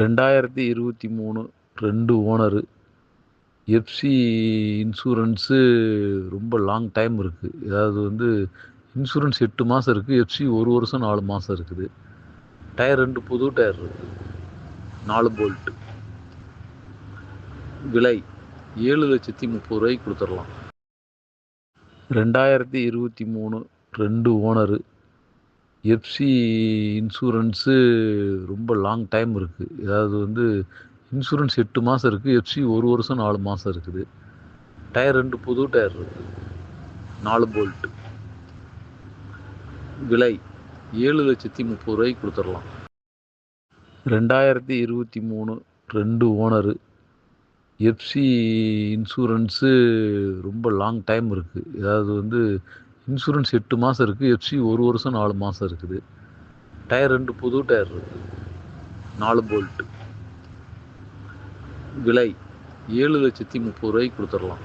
ரெண்டாயிரத்தி இருபத்தி மூணு ரெண்டு ஓனரு. எஃப்சி இன்சூரன்ஸு ரொம்ப லாங் டைம் இருக்குது அதாவது வந்து இன்சூரன்ஸ் எட்டு மாதம் இருக்குது எஃப்சி ஒரு வருஷம் நாலு மாதம் இருக்குது. டயர் ரெண்டு புது டயர் இருக்குது நாலு போல்ட்டு விலை ஏழு லட்சத்தி முப்பது ரூபாய்க்கு கொடுத்துடலாம். ரெண்டாயிரத்தி இருபத்தி மூணு ரெண்டு ஓனரு. எஃப்சி இன்சூரன்ஸு ரொம்ப லாங் டைம் இருக்குது அதாவது வந்து இன்சூரன்ஸ் எட்டு மாதம் இருக்குது எஃப்சி ஒரு வருஷம் நாலு மாதம் இருக்குது. டயர் ரெண்டு புது டயர் இருக்குது நாலு போல்ட்டு விலை ஏழு லட்சத்தி முப்பது ரூபாய்க்கு கொடுத்துடலாம். ரெண்டாயிரத்தி இருபத்தி மூணு ரெண்டு ஓனரு எஃப்சி இன்சூரன்ஸு ரொம்ப லாங் டைம் இருக்குது அதாவது வந்து இன்சூரன்ஸ் எட்டு மாதம் இருக்குது எஃப்சி ஒரு வருஷம் நாலு மாதம் இருக்குது. டயர் ரெண்டு புது டயர் இருக்குது நாலு போல்ட்டு விலை ஏழு லட்சத்தி முப்பது ரூபாய்க்கு கொடுத்துடலாம்.